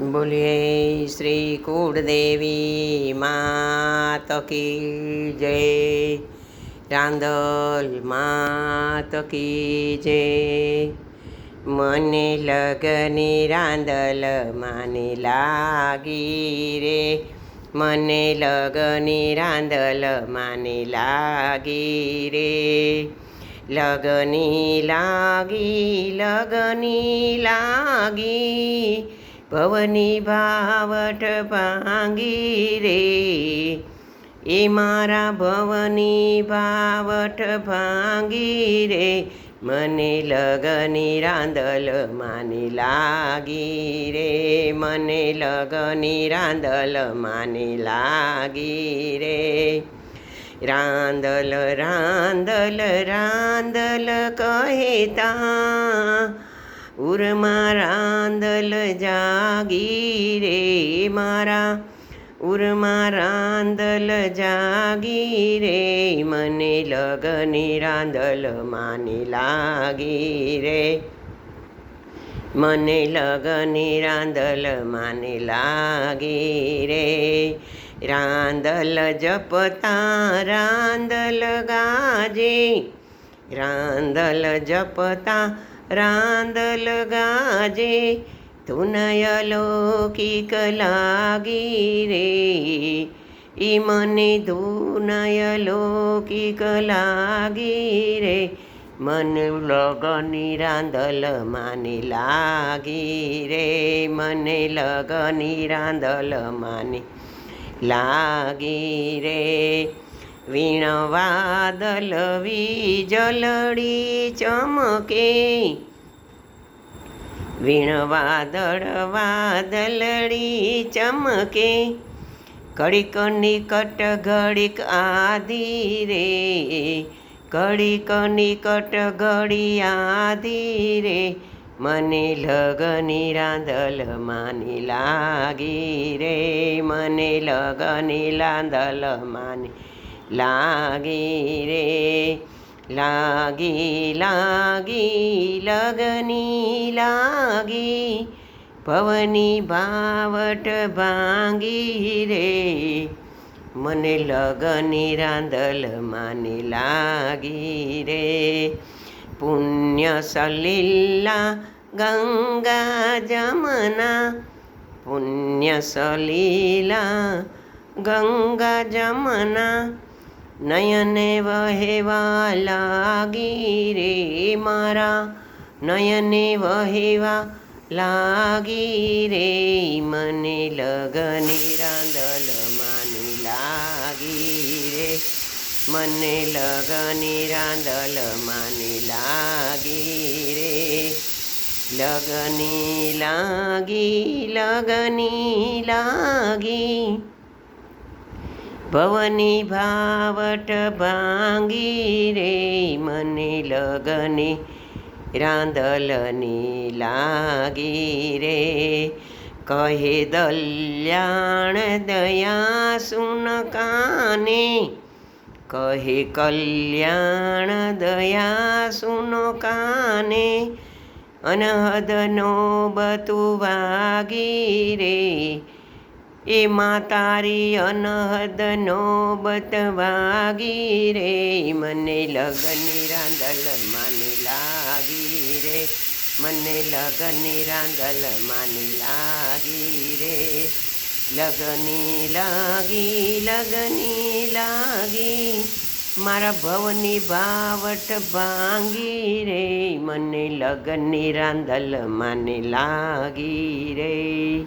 બોલીએ, શ્રી કુળદેવી માત કી જય. રાંદલ માત જય. મને લગની રાંદલ માને લાગી રે. મને લગની રાંદલ માને લાગી રે. લગની લાગી લગની લાગી. ભવની ભાવઠ ભાંગી રે. એ મારા ભવની ભાવઠ ભાંગી રે. મને લગની રાંદલ માની લાગી રે. મને લગની રાંદલ માની લાગી રે. રાંદલ રાંદલ રાંદલ કહેતા ઉરમાં રાંદલ જાગી રે મારા. ઉરમાં રાંદલ જાગી રે મને લગની રાંદલ માની લાગી રે. મને લગની રાંદલ માની લાગી રે. રાંદલ જપતા રાંદલ ગાજે. રાંદલ જપતા રાંદલ ગાજે, તુનય લૌકિક લાગી રે. ઈ મને ધુનય લૌકિક લાગી રે. મન લગની રાંદલ માને લાગી રે. મને લગની રાંદલ માને લાગી રે. વીણ જલડી ચમકે. વીણવાદળ વાદલડી ચમકે. કડીક નિકટ ઘડીક આધી રે. કડીક નિકટ ઘડી આધી રે. મને લગની રાંધલ માની લાગી રે. મને લગની રાંધલ માની લાગી રે, લાગી લાગી, લગની લાગી, ભવની ભાવટ ભાંગી રે. મને લગની રાંદલ માને લાગી રે. પુણ્ય સલીલા ગંગા જમના, પુણ્ય સલીલા ગંગા જમના નયને વહેવા લાગી રે મારા. નયને વહેવા લાગી રે મને લગને રાંદલ માની લાગી રે. મને લગને રાંદલ માની લાગી રે. લગની લાગી લગની લાગી. ભવની ભાવટ ભાંગી રે મને લગની રાંદલની લાગી રે. કહે દલ્યાણ દયા સુન કાને, કહે કલ્યાણ દયા સુનો કાને, અનહદનો બતું વાગી રે. એ માતારી અનહદનો બત વાગી રે, મને લગની રાંદલ માની લાગી રે, મને લગની રાંદલ માની લાગી રે. લગની લાગી લગની લાગી, મારા ભવની ભાવટ ભાંગી રે, મને લગની રાંધલ માને લાગી રે.